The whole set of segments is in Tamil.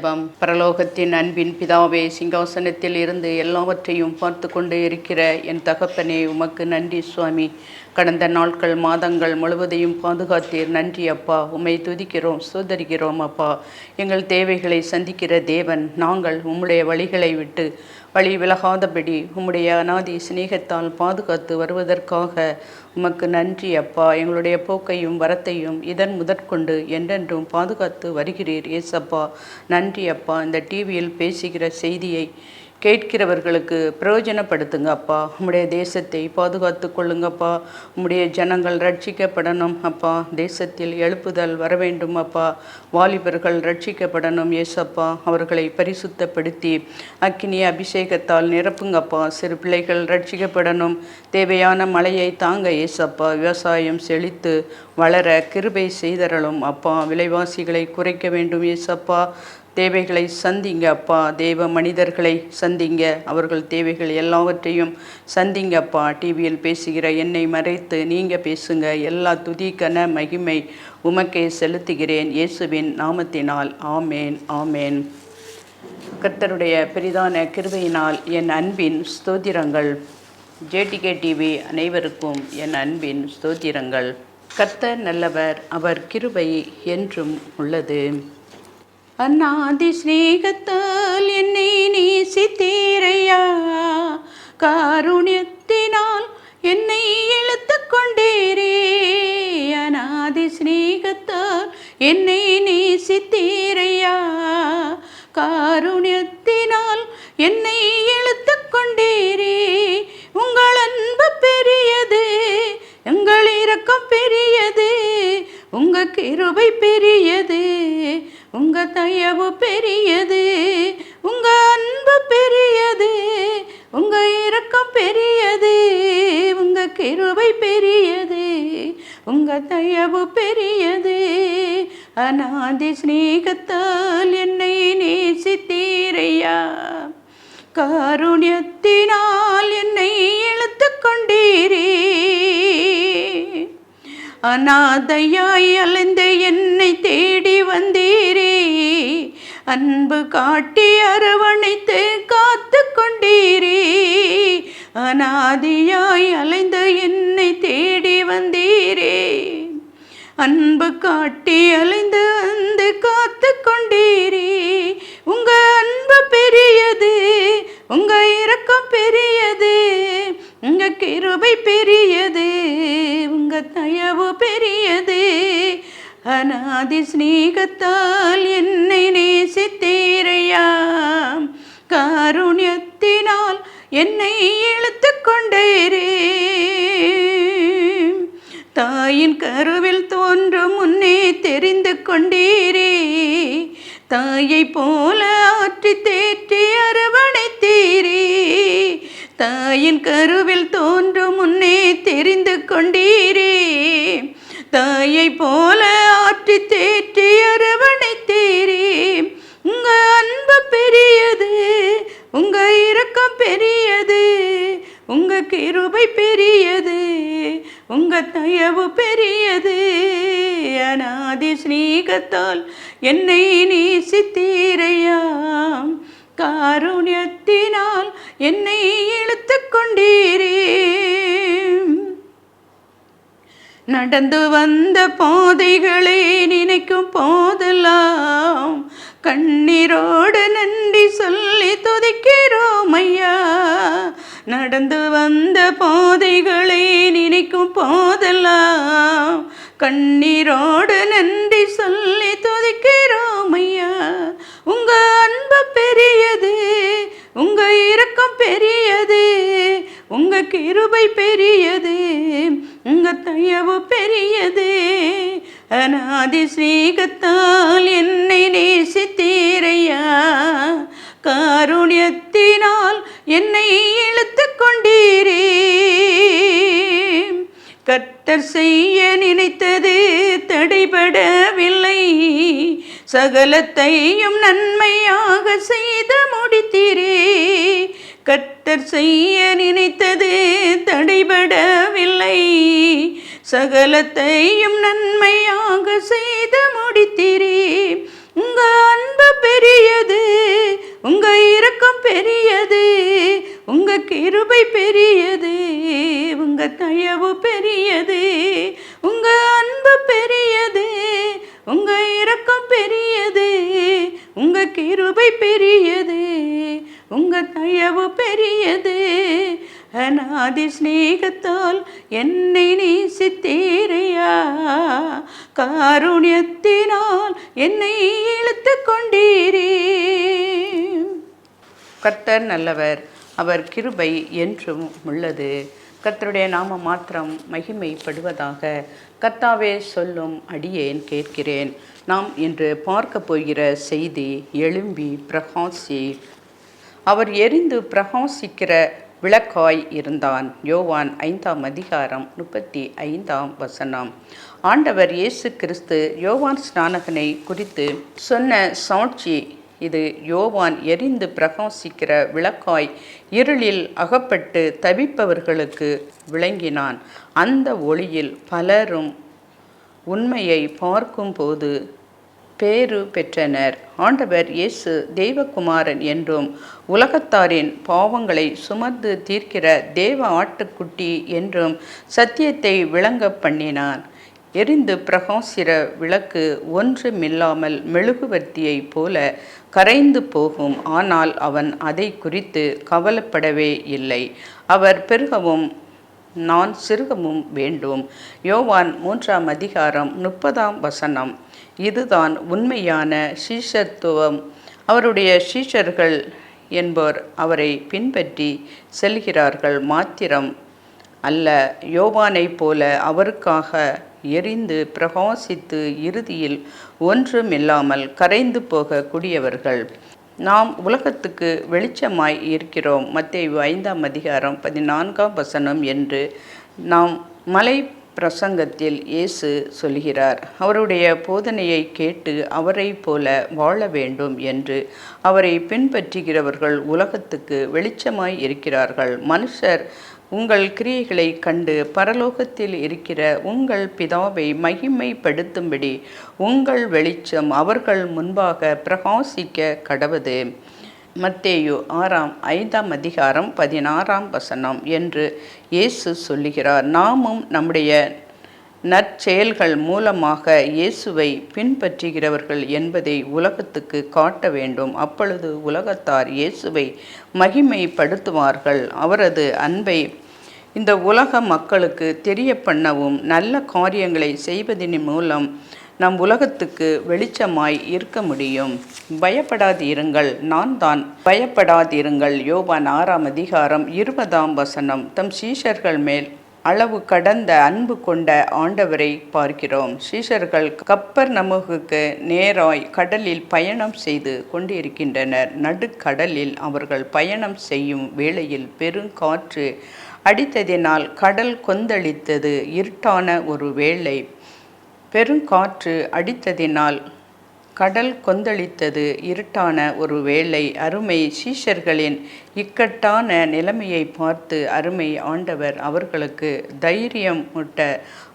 ஜெபம். பரலோகத்தின் அன்பின் பிதாவே சிங்காசனத்தில் இருந்து எல்லாவற்றையும் பார்த்து கொண்டு இருக்கிற என் தகப்பனே உமக்கு நன்றி சுவாமி. கடந்த நாட்கள் மாதங்கள் முழுவதையும் பாதுகாத்தீர். நன்றி அப்பா. உம்மை துதிக்கிறோம் சோதரிக்கிறோம் அப்பா. எங்கள் தேவைகளை சந்திக்கிற தேவன் நாங்கள் உம்முடைய வழிகளை விட்டு வழி விலகாதபடி உம்முடைய அனாதி சிநேகத்தால் பாதுகாத்து வருவதற்காக உமக்கு நன்றி அப்பா. எங்களுடைய போக்கையும் வரத்தையும் இதன் முதற்கொண்டு என்றென்றும் பாதுகாத்து வருகிறீர் ஏசப்பா. நன்றி அப்பா. இந்த டிவியில் பேசுகிற செய்தியை கேட்கிறவர்களுக்கு பிரயோஜனப்படுத்துங்க அப்பா. உம்முடைய தேசத்தை பாதுகாத்து கொள்ளுங்கப்பா உம்முடைய ஜனங்கள் ரட்சிக்கப்படணும் அப்பா. தேசத்தில் எழுப்புதல் வர வேண்டும் அப்பா. வாலிபர்கள் ரட்சிக்கப்படணும் ஏசப்பா. அவர்களை பரிசுத்தப்படுத்தி அக்கினி அபிஷேகத்தால் நிரப்புங்கப்பா சிறு பிள்ளைகள் ரட்சிக்கப்படணும். தேவையான மழையை தாங்க ஏசப்பா. விவசாயம் செழித்து வளர கிருபை செய்தரலும் அப்பா. விலைவாசிகளை குறைக்க வேண்டும் ஏசப்பா. தேவைகளை சந்திங்க அப்பா. தேவ மனிதர்களை சந்திங்க. அவர்கள் தேவைகள் எல்லாவற்றையும் சந்திங்க அப்பா. டிவியில் பேசுகிற என்னை மறைத்து நீங்கள் பேசுங்க. எல்லா துதிக்கன மகிமை உமக்கே செலுத்துகிறேன். இயேசுவின் நாமத்தினால். ஆமேன் ஆமேன். கர்த்தருடைய பெரிதான கிருபையினால் என் அன்பின் ஸ்தோத்திரங்கள். ஜேடிகே டிவி அனைவருக்கும் என் அன்பின் ஸ்தோத்திரங்கள். கர்த்தர் நல்லவர் அவர் கிருபை என்றும் உள்ளது. அநாதி ஸ்நேகத்தால் என்னை அன்பு காட்டி அரவணைத்து காத்து கொண்டீரே. அநாதியாய் அலைந்து என்னை தேடி வந்தீரே. அன்பு காட்டி அலைந்து வந்து காத்து கொண்டீரே. உங்க அன்பு பெரியது உங்க இரக்கம் பெரியது உங்க கிருபை பெரியது உங்க தயவு பெரியது. அநாதி ஸ்நேகத்தால் என்னை நேசித்தீரையா? காருண்யத்தினால் என்னை இழுத்து கொண்டேரே. தாயின் கருவில் தோன்றும் முன்னே தெரிந்து கொண்டீரே. தாயை போல ஆற்றி தேற்றி அரவணைத்தீரே. தாயின் கருவில் தோன்றும் முன்னே தெரிந்து கொண்டீரே. தாயை போல ஆற்றி தேற்றி அரவணைத்தீரே உங்க அன்பு பெரியது உங்க இரக்கம் பெரியது உங்க கிருபை பெரியது உங்க தயவு பெரியது. அநாதி ஸ்நேகத்தால் என்னை நடந்து வந்த போதைகளை நினைக்கும் போதெல்லாம் கண்ணீரோடு நன்றி சொல்லி துதிக்கிறோம் ஐயா. நடந்து வந்த போதைகளை நினைக்கும் போதெல்லாம் கண்ணீரோடு நன்றி சொல்லி துதிக்கிறோம் ஐயா. உங்க அன்பு பெரியது உங்க இரக்கம் பெரியது உங்க கிருபை பெரியது உங்க தயவு பெரியது. அநாதி ஸ்ரீகத்தால் என்னை நேசித்தீரையா. காருண்யத்தினால் என்னை இழுத்து கொண்டீரே. கர்த்தர் செய்ய நினைத்தது தடைபடவில்லை. சகலத்தையும் நன்மையாக செய்து முடித்தீரே. கத்தர் செய்ய நினைத்தது தடைபடவில்லை. சகலத்தையும் நன்மையாக செய்து முடித்திரே. உங்க அன்பு பெரியது உங்க இரக்கம் பெரியது உங்க கிருபை பெரியது உங்க தயவு பெரியது உங்க அன்பு பெரியது உங்க இரக்கம் பெரியது உங்க கிருபை பெரிய தயவு பெரியது. அநாதி சிநேகத்தால் என்னை நேசித்தீரையா? காருண்யத்தினால் என்னை இழுத்து கொண்டீரே. கர்த்தர் நல்லவர் அவர் கிருபை என்றும் உள்ளது. கர்த்தருடைய நாம மாத்திரம் மகிமைப்படுவதாக கர்த்தாவே சொல்லும் அடியேன் கேட்கிறேன். நாம் இன்று பார்க்க போகிற செய்தி எழும்பி பிரகாசி அவர் எரிந்து பிரகாசிக்கிற விளக்காய் இருந்தான். யோவான் ஐந்தாம் அதிகாரம் முப்பத்தி ஐந்தாம் வசனம். ஆண்டவர் இயேசு கிறிஸ்து யோவான் ஸ்நானகனை குறித்து சொன்ன சாட்சி இது. யோவான் எரிந்து பிரகாசிக்கிற விளக்காய் இருளில் அகப்பட்டு தவிப்பவர்களுக்கு விளங்கினான். அந்த ஒளியில் பலரும் உண்மையை பார்க்கும்போது பேறு பெற்றனர். ஆண்டவர் இயேசு தெய்வகுமாரன் என்றும் உலகத்தாரின் பாவங்களை சுமந்து தீர்க்கிற தேவ ஆட்டுக்குட்டி என்றும் சத்தியத்தை விளங்க பண்ணினான் எரிந்து பிரகாசிர விளக்கு ஒன்றுமில்லாமல் மெழுகுவர்த்தியைப் போல கரைந்து போகும். ஆனால் அவன் அதை குறித்து கவலைப்படவே இல்லை. அவர் பெருகவும் நான் சிறுகமும் வேண்டும். யோவான் மூன்றாம் அதிகாரம் முப்பதாம் வசனம். இதுதான் உண்மையான சீஷத்துவம். அவருடைய சீஷர்கள் என்போர் அவரை பின்பற்றி செல்கிறார்கள் மாத்திரம் அல்ல யோவானைப் போல அவருக்காக எரிந்து பிரகாசித்து இறுதியில் ஒன்றுமில்லாமல் கரைந்து போக கூடியவர்கள். நாம் உலகத்துக்கு வெளிச்சமாய் இருக்கிறோம். மத்திய ஐந்தாம் அதிகாரம் பதினான்காம் வசனம் என்று நாம் மலை பிரசங்கத்தில் இயேசு சொல்கிறார் அவருடைய போதனையை கேட்டு அவரை போல வாழ வேண்டும் என்று அவரை பின்பற்றுகிறவர்கள் உலகத்துக்கு வெளிச்சமாய் இருக்கிறார்கள். மனுஷர் உங்கள் கிரியைகளை கண்டு பரலோகத்தில் இருக்கிற உங்கள் பிதாவை மகிமைப்படுத்தும்படி உங்கள் வெளிச்சம் அவர்கள் முன்பாக பிரகாசிக்க கடவுது. மத்தேயு ஆறாம் ஐந்தாம் அதிகாரம் பதினாறாம் வசனம் என்று இயேசு சொல்லுகிறார். நாமும் நம்முடைய நற்செயல்கள் மூலமாக இயேசுவை பின்பற்றுகிறவர்கள் என்பதை உலகத்துக்கு காட்ட வேண்டும். அப்பொழுது உலகத்தார் இயேசுவை மகிமைப்படுத்துவார்கள். அவரது அன்பை இந்த உலக மக்களுக்கு தெரிய பண்ணவும் நல்ல காரியங்களை செய்வதன் மூலம் நம் உலகத்துக்கு வெளிச்சமாய் இருக்க முடியும். பயப்படாதிருங்கள் நான் தான். பயப்படாதிருங்கள் யோவான் ஆறாம் அதிகாரம் இருபதாம் வசனம். தம் சீஷர்கள் மேல் அளவு கடந்த அன்பு கொண்ட ஆண்டவரை பார்க்கிறோம். சீஷர்கள் கப்பர் நமுகுக்கு நேராய் கடலில் பயணம் செய்து கொண்டிருக்கின்றனர். நடுக்கடலில் அவர்கள் பயணம் செய்யும் வேளையில் பெருங்காற்று அடித்ததினால் கடல் கொந்தளித்தது. இருட்டான ஒரு வேளை பெருங்காற்று அடித்ததினால் கடல் கொந்தளித்தது இருட்டான ஒரு வேளை. அருமை சீஷர்களின் இக்கட்டான நிலைமையை பார்த்து அருமை ஆண்டவர் அவர்களுக்கு தைரியம் முட்ட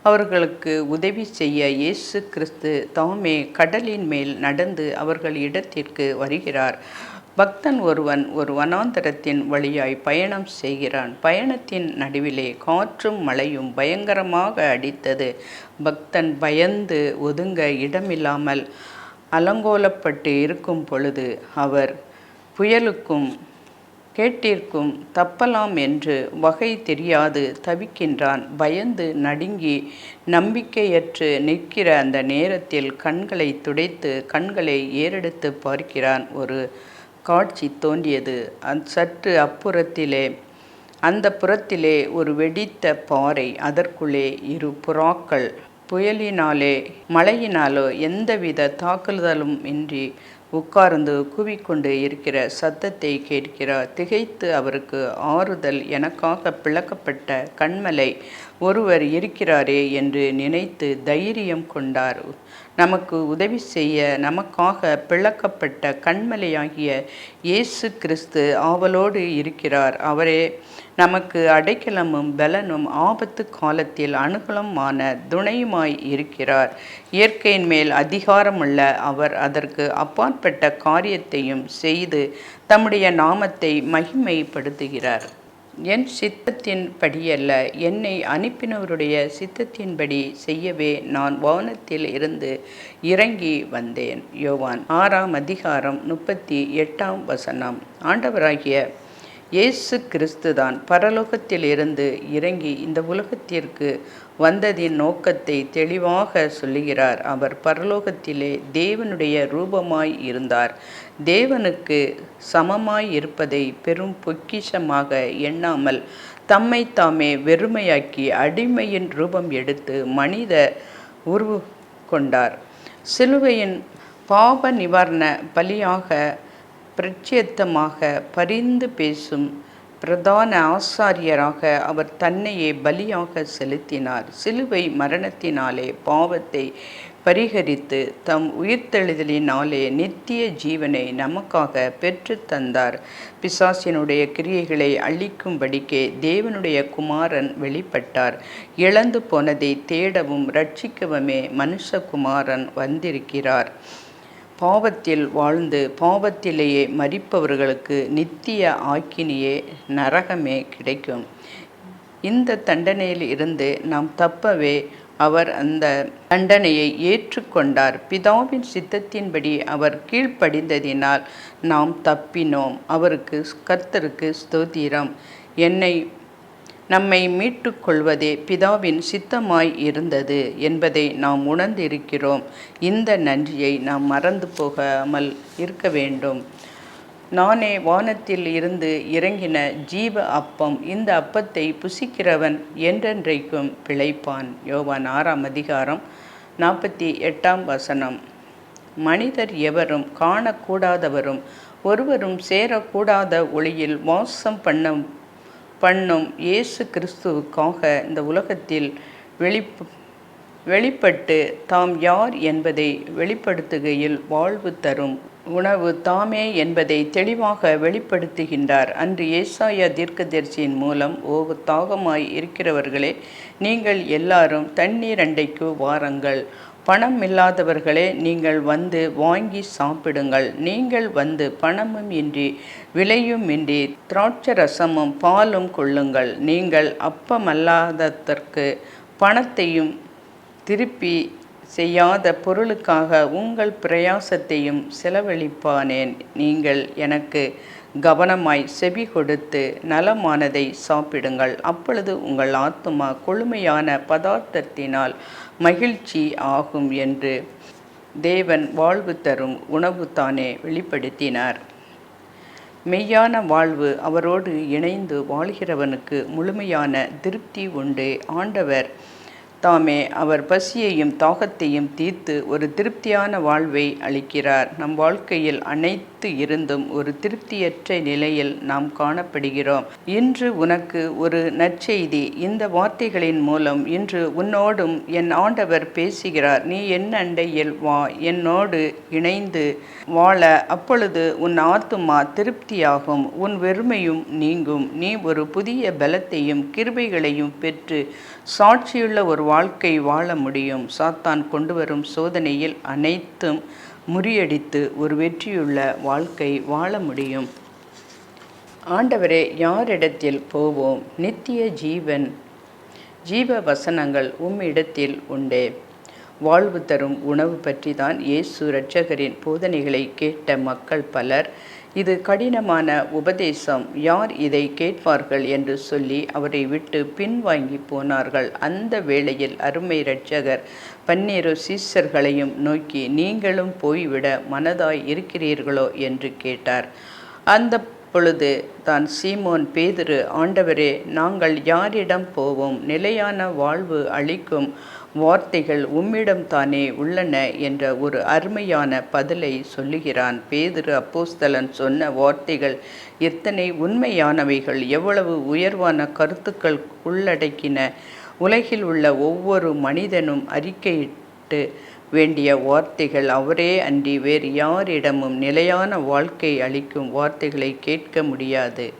அவர்களுக்கு உதவி செய்ய இயேசு கிறிஸ்து தாமே கடலின் மேல் நடந்து அவர்கள் இடத்திற்கு வருகிறார். பக்தன் ஒருவன் ஒரு வனாந்தரத்தின் வழியாய் பயணம் செய்கிறான். பயணத்தின் நடுவிலே காற்றும் மழையும் பயங்கரமாக அடித்தது. பக்தன் பயந்து ஒதுங்க இடமில்லாமல் அலங்கோலப்பட்டு இருக்கும் பொழுது அவர் புயலுக்கும் கேட்டிற்கும் தப்பலாம் என்று வகை தெரியாது தவிக்கின்றான். பயந்து நடுங்கி நம்பிக்கையற்று நிற்கிற அந்த நேரத்தில் கண்களை துடைத்து கண்களை ஏறெடுத்து பார்க்கிறான் ஒரு காட்சி தோன்றியது. அந் சற்று அப்புறத்திலே அந்த புறத்திலே ஒரு வெடித்த பாறை அதற்குள்ளே இரு புறாக்கள். புயலினாலே மழையினாலோ எந்தவித தாக்குதலும் இன்றி உட்கார்ந்து கூவிக்கொண்டு இருக்கிற சத்தத்தை கேட்கிறார். திகைத்து அவருக்கு ஆறுதல் எனக்காக பிளக்கப்பட்ட கண்மலை ஒருவர் இருக்கிறாரே என்று நினைத்து தைரியம் கொண்டார் நமக்கு உதவி செய்ய நமக்காக பிளக்கப்பட்ட கண்மலையாகிய இயேசு கிறிஸ்து ஆவலோடு இருக்கிறார். அவரே நமக்கு அடைக்கலமும் பலனும் ஆபத்து காலத்தில் அனுகூலமான துணையுமாய் இருக்கிறார். இயற்கையின் மேல் அதிகாரமுள்ள அவர் அதற்கு அப்பாற்பட்ட காரியத்தையும் செய்து தம்முடைய நாமத்தை மகிமைப்படுத்துகிறார். என் சித்தத்தின் படியல்ல என்னை அனுப்பினவருடைய சித்தத்தின்படி செய்யவே நான் வானத்தில் இருந்து இறங்கி வந்தேன். யோவான் ஆறாம் அதிகாரம் முப்பத்தி எட்டாம் வசனம். ஆண்டவராகிய இயேசு கிறிஸ்துதான் பரலோகத்தில் இருந்து இறங்கி இந்த உலகத்திற்கு வந்ததின் நோக்கத்தை தெளிவாக சொல்லுகிறார். அவர் பரலோகத்திலே தேவனுடைய ரூபமாய் இருந்தார். தேவனுக்கு சமமாய் இருப்பதை பெரும் பொக்கிஷமாக எண்ணாமல் தம்மை தாமே வெறுமையாக்கி அடிமையின் ரூபம் எடுத்து மனித உருவு கொண்டார். சிலுவையின் பாப நிவாரண பலியாக பிரத்யத்தமாக பரிந்து பேசும் பிரதான ஆசாரியராக அவர் தன்னையே பலியாக செலுத்தினார். சிலுவை மரணத்தினாலே பாவத்தை பரிகரித்து தம் உயிர்த்தெழுதலினாலே நித்திய ஜீவனை நமக்காக பெற்று தந்தார். பிசாசினுடைய கிரியைகளை அழிக்கும்படிக்கே தேவனுடைய குமாரன் வெளிப்பட்டார். இழந்து போனதை தேடவும் ரட்சிக்கவுமே மனுஷகுமாரன் வந்திருக்கிறார். பாவத்தில் வாழ்ந்து பாவத்திலேயே மறிப்பவர்களுக்கு நித்திய ஆக்கினியே நரகமே கிடைக்கும். இந்த தண்டனையில் இருந்து நாம் தப்பவே அவர் அந்த தண்டனையை ஏற்றுக்கொண்டார். பிதாவின் சித்தத்தின்படி அவர் கீழ்ப்படிந்ததினால் நாம் தப்பினோம். அவருக்கு கர்த்தருக்கு ஸ்தோத்திரம். என்னை நம்மை மீட்டு கொள்வதே பிதாவின் சித்தமாய் இருந்தது என்பதை நாம் உணர்ந்திருக்கிறோம். இந்த நன்றியை நாம் மறந்து போகாமல் இருக்க வேண்டும். நானே வானத்தில் இருந்து இறங்கின ஜீவ அப்பம் இந்த அப்பத்தை புசிக்கிறவன் என்றென்றைக்கும் பிழைப்பான். யோவான் ஆறாம் அதிகாரம் நாற்பத்தி எட்டாம் வசனம். மனிதர் எவரும் காணக்கூடாதவரும் ஒருவரும் சேரக்கூடாத ஒளியில் வாசம் பண்ண பண்ணும் இயேசு கிறிஸ்துவுக்காக இந்த உலகத்தில் வெளிப் வெளிப்பட்டு தாம் யார் என்பதை வெளிப்படுத்துகையில் வாழ்வு தரும். உணவு தாமே என்பதை தெளிவாக வெளிப்படுத்துகின்றார். அன்று ஏசாய தீர்க்கதரிசியின் மூலம் ஓ தாகமாய் இருக்கிறவர்களே நீங்கள் எல்லாரும் தண்ணீர் அண்டைக்கு வாருங்கள். பணம் இல்லாதவர்களே நீங்கள் வந்து வாங்கி சாப்பிடுங்கள். நீங்கள் வந்து பணமும் இன்றி விலையும் இன்றி திராட்சரசமும் பாலும் கொள்ளுங்கள். நீங்கள் அப்பமல்லாததற்கு பணத்தையும் திருப்பி செய்யாத பொருளுக்காக உங்கள் பிரயாசத்தையும் செலவழிப்பானேன். நீங்கள் எனக்கு கவனமாய் செவி கொடுத்து நலமானதை சாப்பிடுங்கள். அப்பொழுது உங்கள் ஆத்மா கொழுமையான பதார்த்தத்தினால் மகிழ்ச்சி ஆகும் என்று தேவன் வாழ்வு தரும் உணவு தானே வெளிப்படுத்தினார். மெய்யான வாழ்வு அவரோடு இணைந்து வாழ்கிறவனுக்கு முழுமையான திருப்தி உண்டு. ஆண்டவர் தாமே அவர் பசியையும் தாகத்தையும் தீர்த்து ஒரு திருப்தியான வாழ்வை அளிக்கிறார். நம் வாழ்க்கையில் அனைத்து இருந்தும் ஒரு திருப்தியற்ற நிலையில் நாம் காணப்படுகிறோம். இன்று உனக்கு ஒரு நற்செய்தி. இந்த வார்த்தைகளின் மூலம் இன்று உன்னோடும் என் ஆண்டவர் பேசுகிறார். நீ என் அண்டையில் வா என்னோடு இணைந்து வாழ. அப்பொழுது உன் ஆத்துமா திருப்தியாகும் உன் வெறுமையும் நீங்கும். நீ ஒரு புதிய பலத்தையும் கிருபைகளையும் பெற்று சாட்சியுள்ள ஒரு வாழ்க்கை வாழ முடியும். சாத்தான் கொண்டு வரும் சோதனையில் அனைத்தும் முறியடித்து ஒரு வெற்றியுள்ள வாழ்க்கை வாழ முடியும். ஆண்டவரே யாரிடத்தில் போவோம்? நித்திய ஜீவன் ஜீவ வசனங்கள் உம்மிடத்தில் உண்டே. வாழ்வு தரும் உணவு பற்றி தான் இயேசு இரட்சகரின் போதனைகளை கேட்ட மக்கள் பலர் இது கடினமான உபதேசம். யார் இதை கேட்பார்கள் என்று சொல்லி அவரை விட்டு பின்வாங்கி போனார்கள். அந்த வேளையில் அருமை இரட்சகர் பன்னிரு சீஷர்களையும் நோக்கி நீங்களும் போய்விட மனதாய் இருக்கிறீர்களோ? என்று கேட்டார். அந்த பொழுது தான் சீமோன் பேதுரு ஆண்டவரே நாங்கள் யாரிடம் போவோம்? நிலையான வாழ்வு அளிக்கும் வார்த்தைகள் உம்மிடம் தானே உள்ளன? என்ற ஒரு அருமையான பதிலை சொல்லுகிறான் பேதுரு. அப்போஸ்தலன் சொன்ன வார்த்தைகள் எத்தனை உண்மையானவைகள்! எவ்வளவு உயர்வான கருத்துக்கள் உள்ளடக்கின உலகில் உள்ள ஒவ்வொரு மனிதனும் அறிக்கையிட்டு வேண்டிய வார்த்தைகள் அவரே அன்றி வேறு யாரிடமும் நிலையான வாழ்க்கை அளிக்கும் வார்த்தைகளை கேட்க முடியாது.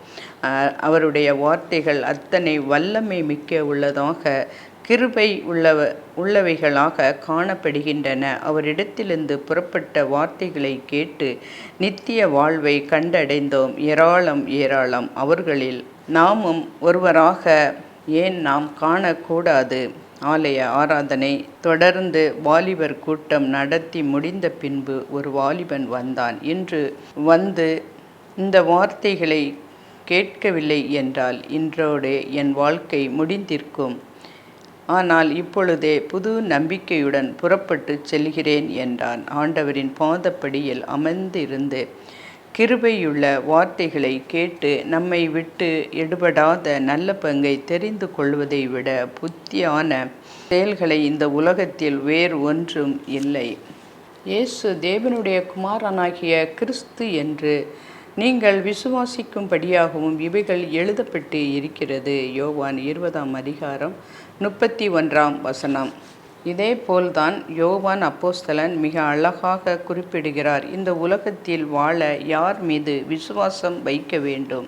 அவருடைய வார்த்தைகள் அத்தனை வல்லமை மிக்க உள்ளதாக கிருபை உள்ளவ உள்ளவைகளாக காணப்படுகின்றன. அவரிடத்திலிருந்து புறப்பட்ட வார்த்தைகளை கேட்டு நித்திய வாழ்வை கண்டடைந்தோம். ஏராளம் ஏராளம் அவர்களில் நாமும் ஒருவராக ஏன் நாம் காணக்கூடாது? ஆலய ஆராதனை தொடர்ந்து வாலிபர் கூட்டம் நடத்தி முடிந்த பின்பு ஒரு வாலிபன் வந்தான். இன்று வந்து இந்த வார்த்தைகளை கேட்கவில்லை என்றால் இன்றோடு என் வாழ்க்கை முடிந்திருக்கும். ஆனால் இப்பொழுதே புது நம்பிக்கையுடன் புறப்பட்டு செல்கிறேன் என்றான். ஆண்டவரின் பாதப்படியில் அமர்ந்திருந்து கிருபையுள்ள வார்த்தைகளை கேட்டு நம்மை விட்டு எடுபடாத நல்ல பங்கை தெரிந்து கொள்வதை விட புத்தியான செயல்களை இந்த உலகத்தில் வேறு ஒன்றும் இல்லை. இயேசு தேவனுடைய குமாரனாகிய கிறிஸ்து என்று நீங்கள் விசுவாசிக்கும்படியாகவும் இவைகள் எழுதப்பட்டு இருக்கிறது. யோவான் இருபதாம் அதிகாரம் முப்பத்தி ஒன்றாம் வசனம். இதே போல்தான் யோவான் அப்போஸ்தலன் மிக அழகாக குறிப்பிடுகிறார் இந்த உலகத்தில் வாழ யார் மீது விசுவாசம் வைக்க வேண்டும்?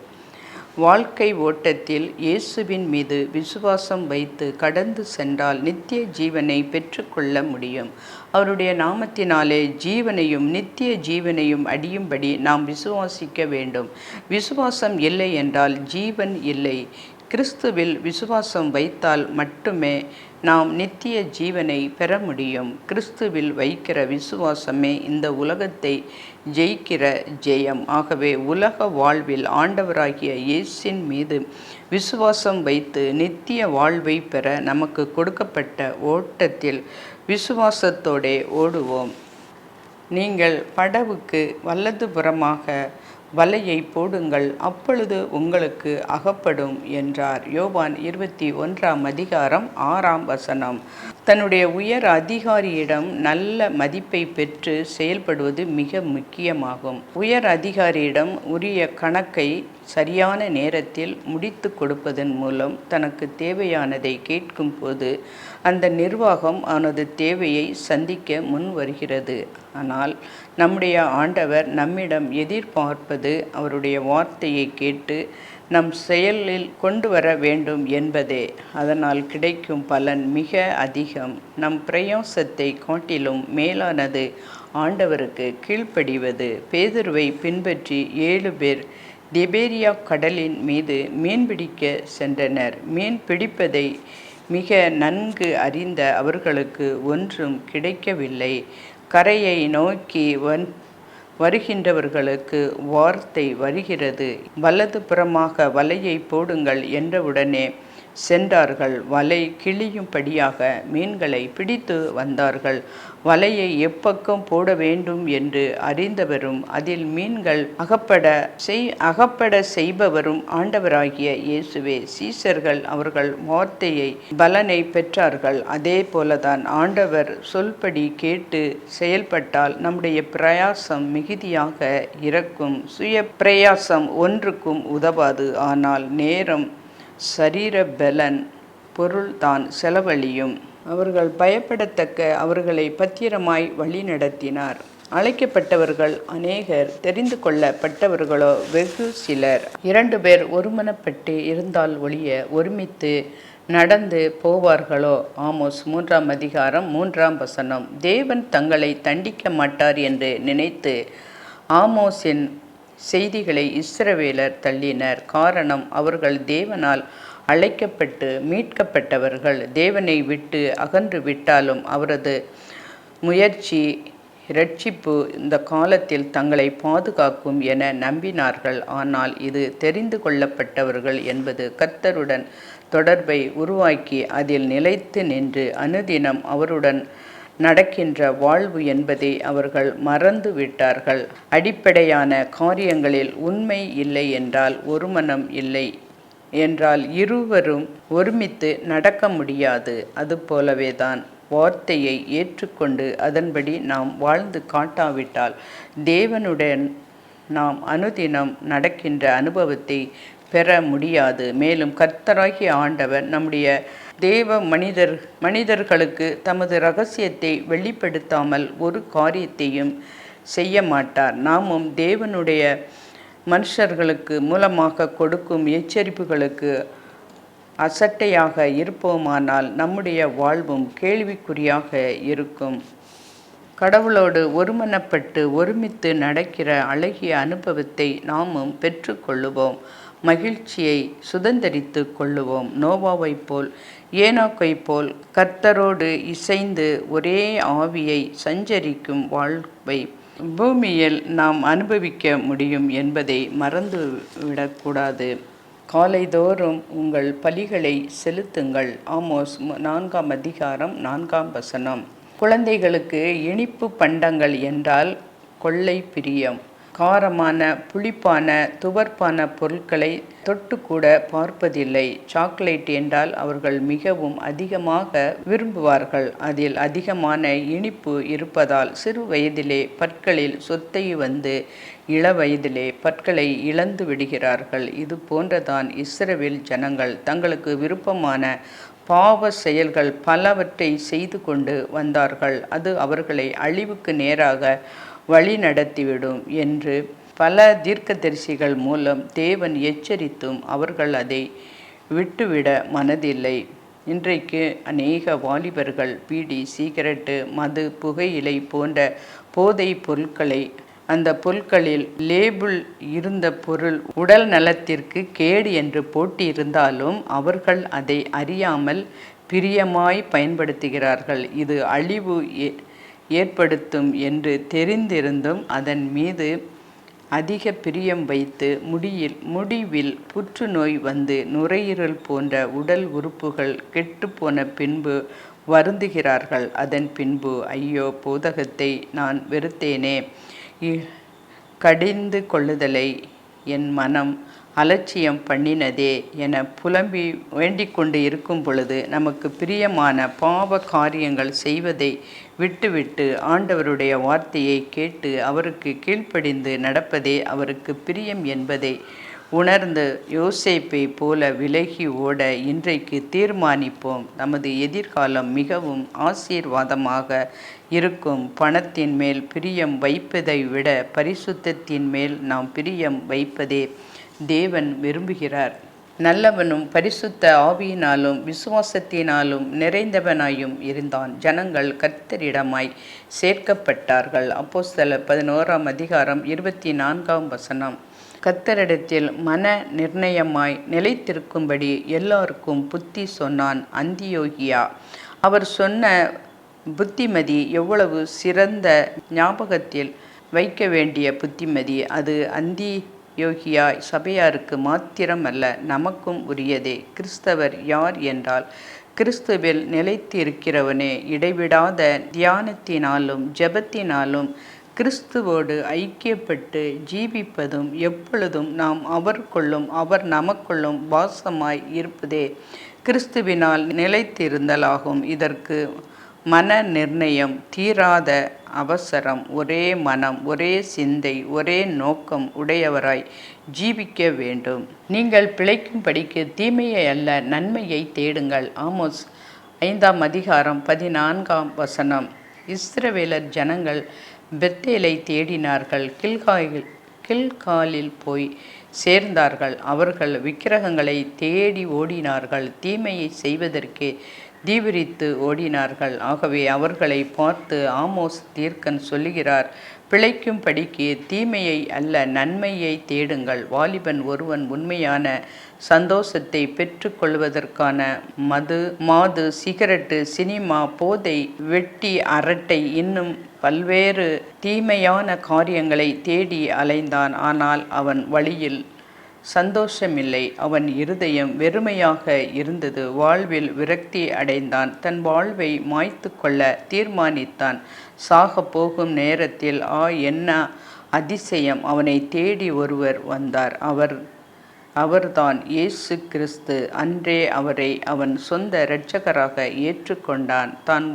வாழ்க்கை ஓட்டத்தில் இயேசுவின் மீது விசுவாசம் வைத்து கடந்து சென்றால் நித்திய ஜீவனை பெற்றுக்கொள்ள முடியும். அவருடைய நாமத்தினாலே ஜீவனையும் நித்திய ஜீவனையும் அடியும்படி நாம் விசுவாசிக்க வேண்டும். விசுவாசம் இல்லை என்றால் ஜீவன் இல்லை. கிறிஸ்துவில் விசுவாசம் வைத்தால் மட்டுமே நாம் நித்திய ஜீவனை பெற முடியும். கிறிஸ்துவில் வைக்கிற விசுவாசமே இந்த உலகத்தை ஜெயிக்கிற ஜெயம். ஆகவே உலக வாழ்வில் ஆண்டவராகிய இயேசின் மீது விசுவாசம் வைத்து நித்திய வாழ்வை பெற நமக்கு கொடுக்கப்பட்ட ஓட்டத்தில் விசுவாசத்தோடே ஓடுவோம். நீங்கள் படவுக்கு வலதுபுறமாக வலையை போடுங்கள் அப்பொழுது உங்களுக்கு அகப்படும் என்றார். யோவான் இருபத்தி ஒன்றாம் அதிகாரம் ஆறாம் வசனம். தன்னுடைய உயர் அதிகாரியிடம் நல்ல மதிப்பை பெற்று செயல்படுவது மிக முக்கியமாகும். உயர் அதிகாரியிடம் உரிய கணக்கை சரியான நேரத்தில் முடித்து கொடுப்பதன் மூலம் தனக்கு தேவையானதை கேட்கும் போது அந்த நிர்வாகம் அவனது தேவையை சந்திக்க முன் வருகிறது. ஆனால் நம்முடைய ஆண்டவர் நம்மிடம் எதிர்பார்ப்பது அவருடைய வார்த்தையை கேட்டு நம் செயலில் கொண்டு வர வேண்டும் என்பதே. அதனால் கிடைக்கும் பலன் மிக அதிகம். நம் பிரயாசத்தை காட்டிலும் மேலானது ஆண்டவருக்கு கீழ்ப்படிவது. பேதுருவை பின்பற்றி ஏழு பேர் திபேரியா கடலின் மீது மீன்பிடிக்க சென்றனர். மீன் பிடிப்பதை மிக நன்கு அறிந்த அவர்களுக்கு ஒன்றும் கிடைக்கவில்லை. கரையை நோக்கி வன் வருகின்றவர்களுக்கு வார்த்தை வருகிறது. வலது புறமாக வலையை போடுங்கள் என்றவுடனே சென்றார்கள். வலை கிழியும்படியாக மீன்களை பிடித்து வந்தார்கள். வலையை எப்பக்கம் போட வேண்டும் என்று அறிந்தவரும் அதில் மீன்கள் அகப்பட செய் அகப்பட செய்பவரும் ஆண்டவராகிய இயேசுவே. சீசர்கள் அவர்கள் வார்த்தையை பலனை பெற்றார்கள். அதே போலதான் ஆண்டவர் சொல்படி கேட்டு செயல்பட்டால் நம்முடைய பிரயாசம் மிகுதியாக இருக்கும் சுய பிரயாசம் ஒன்றுக்கும் உதவாது. ஆனால் நேரம் சரீர பலன் பொருள் தான் செலவழியும். அவர்கள் பயப்படத்தக்க அவர்களை பத்திரமாய் வழிநடத்தினார் அழைக்கப்பட்டவர்கள் அநேகர் தெரிந்து கொள்ளப்பட்டவர்களோ வெகு சிலர். இரண்டு பேர் ஒருமனப்பட்டு இருந்தால் ஒழிய ஒருமித்து நடந்து போவார்களோ? ஆமோஸ் மூன்றாம் அதிகாரம் மூன்றாம் வசனம். தேவன் தங்களை தண்டிக்க மாட்டார் என்று நினைத்து ஆமோஸின் செய்திகளை இஸ்ரவேலர் தள்ளினர். காரணம் அவர்கள் தேவனால் அழைக்கப்பட்டு மீட்கப்பட்டவர்கள் தேவனை விட்டு அகன்று விட்டாலும் அவரது முயற்சி இரட்சிப்பு இந்த காலத்தில் தங்களை பாதுகாக்கும் என நம்பினார்கள். ஆனால் இது தெரிந்து கொள்ளப்பட்டவர்கள் என்பது கர்த்தருடன் தொடர்பை உருவாக்கி அதில் நிலைத்து நின்று அனுதினம் அவருடன் நடக்கின்ற வாழ்வு என்பதை அவர்கள் மறந்து விட்டார்கள். அடிப்படையான காரியங்களில் உண்மை இல்லை என்றால் ஒரு மனம் இல்லை. என்றால் இருவரும் ஒருமித்து நடக்க முடியாது. அதுபோலவே தான் வார்த்தையை ஏற்றுக்கொண்டு அதன்படி நாம் வாழ்ந்து காட்டாவிட்டால் தேவனுடன் நாம் அனுதினம் நடக்கின்ற அனுபவத்தை பெற முடியாது. மேலும் கர்த்தராகிய ஆண்டவர் நம்முடைய தேவ மனிதர் மனிதர்களுக்கு தமது ரகசியத்தை வெளிப்படுத்தாமல் ஒரு காரியத்தையும் செய்ய மாட்டார். நாமும் தேவனுடைய மனுஷர்களுக்கு மூலமாக கொடுக்கும் எச்சரிப்புகளுக்கு அசட்டையாக இருப்போமானால் நம்முடைய வாழ்வும் கேள்விக்குறியாக இருக்கும். கடவுளோடு ஒருமனப்பட்டு ஒருமித்து நடக்கிற அழகிய அனுபவத்தை நாமும் பெற்றுக்கொள்ளுவோம் மகிழ்ச்சியை சுதந்தரித்து கொள்ளுவோம். நோவாவைப் போல் ஏனோக்கை போல் கர்த்தரோடு இசைந்து ஒரே ஆவியை சஞ்சரிக்கும் வாழ்வை பூமியில் நாம் அனுபவிக்க முடியும் என்பதை மறந்து விடக்கூடாது காலைதோறும் உங்கள் பலிகளை செலுத்துங்கள். ஆமோஸ் நான்காம் அதிகாரம் நான்காம் வசனம். குழந்தைகளுக்கு இனிப்பு பண்டங்கள் என்றால் கொள்ளை பிரியம் காரமான புளிப்பான துவர்ப்பான பொருட்களை தொட்டுக்கூட பார்ப்பதில்லை. சாக்லேட் என்றால் அவர்கள் மிகவும் அதிகமாக விரும்புவார்கள். அதில் அதிகமான இனிப்பு இருப்பதால் சிறு வயதிலே பற்களில் சொத்தை வந்து இள வயதிலே பற்களை இழந்து விடுகிறார்கள். இது போன்றதான் இஸ்ரவேல் ஜனங்கள் தங்களுக்கு விருப்பமான பாவ செயல்கள் பலவற்றை செய்து கொண்டு வந்தார்கள். அது அவர்களை அழிவுக்கு நேராக வழி நடத்திவிடும் என்று பல தீர்க்கதரிசிகள் மூலம் தேவன் எச்சரித்தும் அவர்கள் அதை விட்டுவிட மனதில்லை. இன்றைக்கு அநேக வாலிபர்கள் பீடி சீக்கிரட்டு மது புகையிலை போன்ற போதை பொருட்களை அந்த பொருட்களில் லேபிள் இருந்த பொருள் உடல் நலத்திற்கு கேடு என்று போட்டியிருந்தாலும் அவர்கள் அதை அறியாமல் பிரியமாய் பயன்படுத்துகிறார்கள். இது அழிவு ஏற்படுத்தும் என்று தெரிந்திருந்தும் அதன் மீது அதிக பிரியம் வைத்து முடியில் முடிவில் புற்றுநோய் வந்து நுரையீரல் போன்ற உடல் உறுப்புகள் கெட்டுப்போன பின்பு வருந்துகிறார்கள். அதன் பின்பு ஐயோ போதகத்தை நான் வெறுத்தேனே. இ- கடிந்து கொள்ளுதலை என் மனம் அலட்சியம் பண்ணினதே என புலம்பி வேண்டிக் கொண்டு இருக்கும் பொழுது நமக்கு பிரியமான பாவ காரியங்கள் செய்வதை விட்டுவிட்டு ஆண்டவருடைய வார்த்தையை கேட்டு அவருக்கு கீழ்ப்படிந்து நடப்பதே அவருக்கு பிரியம் என்பதை. உணர்ந்து யோசேப்பை போல விலகி ஓட இன்றைக்கு தீர்மானிப்போம். நமது எதிர்காலம் மிகவும் ஆசீர்வாதமாக இருக்கும். பணத்தின் மேல் பிரியம் வைப்பதை விட பரிசுத்தத்தின் மேல் நாம் பிரியம் வைப்பதே தேவன் விரும்புகிறார். நல்லவனும் பரிசுத்த ஆவியினாலும் விசுவாசத்தினாலும் நிறைந்தவனாயும் இருந்தான். ஜனங்கள் கர்த்தரிடமாய் சேர்க்கப்பட்டார்கள். அப்போஸ்தலர் பதினோராம் அதிகாரம் இருபத்தி நான்காம் வசனம். கர்த்தரிடத்தில் மன நிர்ணயமாய் நிலைத்திருக்கும்படி எல்லாருக்கும் புத்தி சொன்னான் அந்தியோகியா. அவர் சொன்ன புத்திமதி எவ்வளவு சிறந்த ஞாபகத்தில் வைக்க வேண்டிய புத்திமதி அது அந்தி யோகியாய் சபையாருக்கு மாத்திரமல்ல நமக்கும் உரியதே. கிறிஸ்தவர் யார் என்றால் கிறிஸ்துவில் நிலைத்திருக்கிறவனே. இடைவிடாத தியானத்தினாலும் ஜெபத்தினாலும் கிறிஸ்துவோடு ஐக்கியப்பட்டு ஜீவிப்பதும் எப்பொழுதும் நாம் அவருக்குள்ளும் அவர் நமக்குள்ளும் வாசமாய் இருப்பதே. கிறிஸ்துவினால் நிலைத்திருந்தலாகும். இதற்கு மன நிர்ணயம் தீராத அவசரம் ஒரே மனம் ஒரே சிந்தை ஒரே நோக்கம் உடையவராய் ஜீவிக்க வேண்டும். நீங்கள் பிழைக்கும்படிக்கு தீமையை அல்ல நன்மையை தேடுங்கள். ஆமோஸ் ஐந்தாம் அதிகாரம் பதினான்காம் வசனம். இஸ்ரவேலர் ஜனங்கள் பெத்தேலை தேடினார்கள். கில்காயில் கில்காலில் போய் சேர்ந்தார்கள். அவர்கள் விக்கிரகங்களை தேடி ஓடினார்கள். தீமையை செய்வதற்கு தீவிரித்து ஓடினார்கள். ஆகவே அவர்களை பார்த்து ஆமோஸ் தீர்க்கன் சொல்லுகிறார் பிழைக்கும்படிக்கு தீமையை அல்ல நன்மையை தேடுங்கள். வாலிபன் ஒருவன் உண்மையான சந்தோஷத்தை பெற்றுக்கொள்வதற்கான மது மாது சிகரெட்டு சினிமா போதை வெட்டி அரட்டை இன்னும் பல்வேறு தீமையான காரியங்களை தேடி அலைந்தான். ஆனால் அவன் வழியில் சந்தோஷமில்லை. அவன் இருதயம் வெறுமையாக இருந்தது. வாழ்வில் விரக்தி அடைந்தான். தன் வாழ்வை மாய்த்து கொள்ள தீர்மானித்தான். சாக போகும் நேரத்தில் ஆ என்ன அதிசயம். அவனை தேடி ஒருவர் வந்தார். அவர் அவர்தான் இயேசு கிறிஸ்து. அன்றே அவரை அவன் சொந்த இரட்சகராக ஏற்றுக்கொண்டான். தான்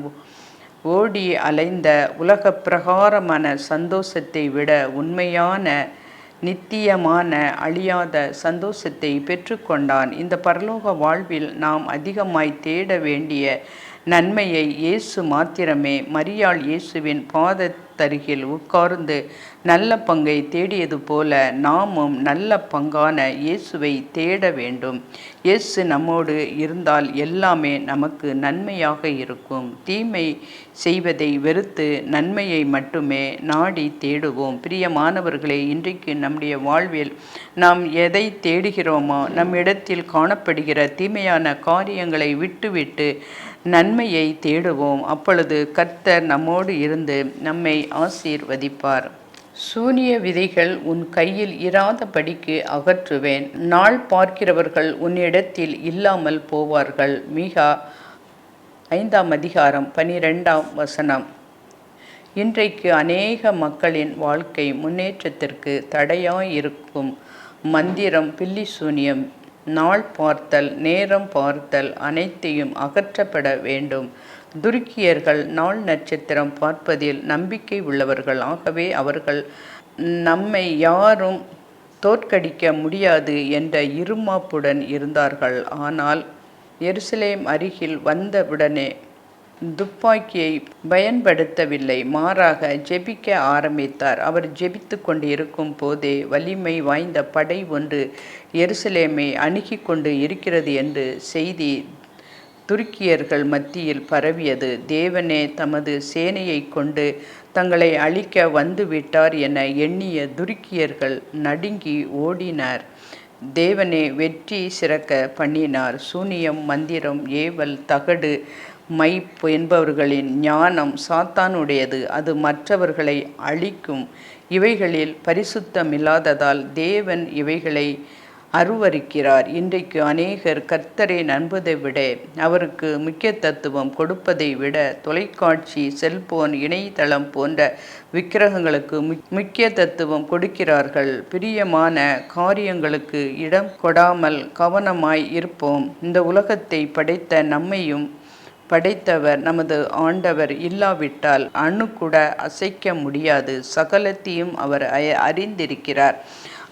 ஓடி அலைந்த உலக பிரகாரமான சந்தோஷத்தை விட உண்மையான நித்தியமான அழியாத சந்தோஷத்தை பெற்றுக்கொண்டான். இந்த பரலோக வாழ்வில் நாம் அதிகமாய் தேட வேண்டிய நன்மையை இயேசு மாத்திரமே. மரியாள் இயேசுவின் பாதத்தருகில் உட்கார்ந்து நல்ல பங்கை தேடியது போல நாமும் நல்ல பங்கான இயேசுவை தேட வேண்டும். இயேசு நம்மோடு இருந்தால் எல்லாமே நமக்கு நன்மையாக இருக்கும். தீமை செய்வதை வெறுத்து நன்மையை மட்டுமே நாடி தேடுவோம். பிரியமானவர்களே இன்றைக்கு நம்முடைய வாழ்வில் நாம் எதை தேடுகிறோமோ நம்மிடத்தில் காணப்படுகிற தீமையான காரியங்களை விட்டுவிட்டு நன்மையை தேடுவோம். அப்பொழுது கர்த்தர் நம்மோடு இருந்து நம்மை ஆசீர்வதிப்பார். சூனிய விதைகள் உன் கையில் இராதபடிக்கு அகற்றுவேன். நாள் பார்க்கிறவர்கள் உன்னிடத்தில் இல்லாமல் போவார்கள். மீகா ஐந்தாம் அதிகாரம் பனிரெண்டாம் வசனம். இன்றைக்கு அநேக மக்களின் வாழ்க்கை முன்னேற்றத்திற்கு தடையாயிருக்கும். மந்திரம் பில்லி சூனியம். நாள் பார்த்தல் நேரம் பார்த்தல் அனைத்தையும் அகற்றப்பட வேண்டும். துருக்கியர்கள் நாள் நட்சத்திரம் பார்ப்பதில் நம்பிக்கை உள்ளவர்கள் ஆகவே அவர்கள் நம்மை யாரும் தோற்கடிக்க முடியாது என்ற இருமாப்புடன் இருந்தார்கள். ஆனால் எருசலேம் அருகில் வந்தவுடனே துப்பாக்கியை பயன்படுத்தவில்லை. மாறாக ஜெபிக்க ஆரம்பித்தார். அவர் ஜெபித்து கொண்டிருக்கும் போதே வலிமை வாய்ந்த படை ஒன்று எருசலேமை அணுகி கொண்டு இருக்கிறது என்று செய்தி துருக்கியர்கள் மத்தியில் பரவியது. தேவனே தமது சேனையை கொண்டு தங்களை அழிக்க வந்துவிட்டார் என எண்ணிய துருக்கியர்கள் நடுங்கி ஓடினார். தேவனே வெற்றி சிறக்க பண்ணினார். சூனியம் மந்திரம் ஏவல் தகடு மை என்பவர்களின் ஞானம் சாத்தானுடையது. அது மற்றவர்களை அழிக்கும். இவைகளில் பரிசுத்தமில்லாததால் தேவன் இவைகளை அருவருக்கிறார். இன்றைக்கு அநேகர் கர்த்தரை நண்பதை விட அவருக்கு முக்கிய தத்துவம் கொடுப்பதை விட தொலைக்காட்சி செல்போன் இணையதளம் போன்ற விக்கிரகங்களுக்கு முக்கிய தத்துவம் கொடுக்கிறார்கள். பிரியமான காரியங்களுக்கு இடம் கொடாமல் கவனமாய் இருப்போம். இந்த உலகத்தை படைத்த நம்மையும் படைத்தவர் நமது ஆண்டவர் இல்லாவிட்டால் அணு கூட அசைக்க முடியாது. சகலத்தையும் அவர் அறிந்திருக்கிறார்.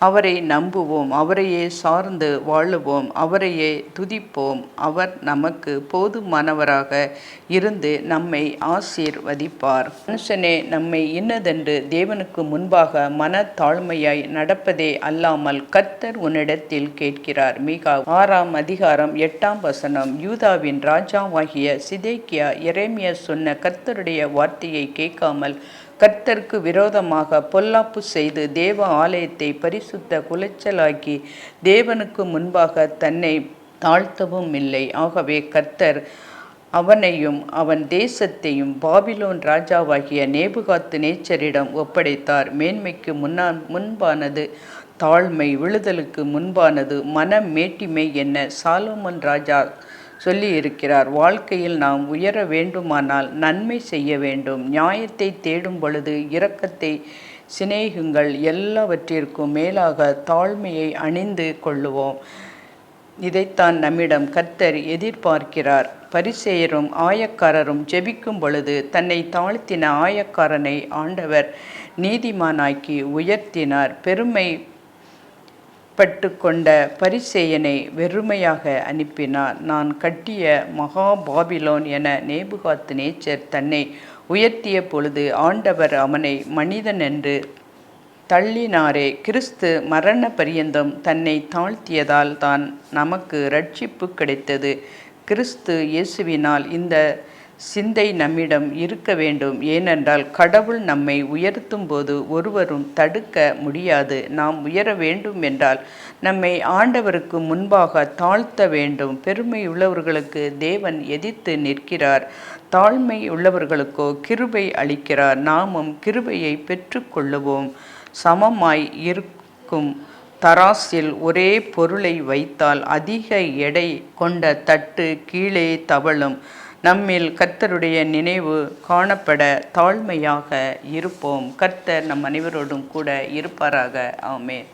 அவரை நம்புவோம் அவரையே சார்ந்து வாழுவோம் அவரையே துதிப்போம். அவர் நமக்கு போதுமானவராக இருந்து நம்மை ஆசீர்வதிப்பார். மனுஷனே நம்மை இன்னதென்று தேவனுக்கு முன்பாக மன தாழ்மையாய் நடப்பதே அல்லாமல் கர்த்தர் உன்னிடத்தில் கேட்கிறார். மிக ஆறாம் அதிகாரம் எட்டாம் வசனம். யூதாவின் ராஜாவாகிய சிதேக்கியா எரேமியா சொன்ன கர்த்தருடைய வார்த்தையை கேட்காமல் கர்த்தருக்கு விரோதமாக பொல்லாப்பு செய்து தேவ ஆலயத்தை பரிசுத்த குலைச்சலாக்கி தேவனுக்கு முன்பாக தன்னை தாழ்த்தவும் இல்லை. ஆகவே கர்த்தர் அவனையும் அவன் தேசத்தையும் பாபிலோன் ராஜாவாகிய நேபுகாத்து நேச்சரிடம் ஒப்படைத்தார். மேன்மைக்கு முன்னா முன்பானது தாழ்மை விழுதலுக்கு முன்பானது மன மேட்டிமை என்ன? சாலோமன் ராஜா சொல்லி இருக்கிறார் வாழ்க்கையில் நாம் உயர வேண்டுமானால் நன்மை செய்ய வேண்டும். நியாயத்தை தேடும் பொழுது இரக்கத்தை சிநேகுங்கள் எல்லாவற்றிற்கும் மேலாக தாழ்மையை அணிந்து கொள்ளுவோம். இதைத்தான் நம்மிடம் கர்த்தர் எதிர்பார்க்கிறார். பரிசெயரும் ஆயக்காரரும் ஜெபிக்கும் பொழுது தன்னை தாழ்த்தின ஆயக்காரனை ஆண்டவர் நீதிமானாக்கி உயர்த்தினார். பெருமை பட்டு கொண்ட பரிசேயனை வெறுமையாக அனுப்பினார். நான் கட்டிய மகா பாபிலோன் என நேபுகாத்து நேச்சர் தன்னை உயர்த்திய பொழுது ஆண்டவர் அவனை மனிதன் என்று தள்ளினாரே. கிறிஸ்து மரண பரியந்தம் தன்னை தாழ்த்தியதால் தான் நமக்கு ரட்சிப்பு கிடைத்தது. கிறிஸ்து இயேசுவினால் இந்த சிந்தை நம்மிடம் இருக்க வேண்டும். ஏனென்றால் கடவுள் நம்மை உயர்த்தும் போது ஒருவரும் தடுக்க முடியாது. நாம் உயர வேண்டும் என்றால் நம்மை ஆண்டவருக்கு முன்பாக தாழ்த்த வேண்டும். பெருமை உள்ளவர்களுக்கு தேவன் எதிர்த்து நிற்கிறார். தாழ்மை உள்ளவர்களுக்கோ கிருபை அளிக்கிறார். நாமும் கிருபையை பெற்றுக்கொள்ளுவோம். சமமாய் இருக்கும் தராசில் ஒரே பொருளை வைத்தால் அதிக எடை கொண்ட தட்டு கீழே தவழும். நம்மில் கர்த்தருடைய நினைவு காணப்பட தாழ்மையாக இருப்போம். கர்த்தர் நம் அனைவரோடும் கூட இருப்பாராக. ஆமே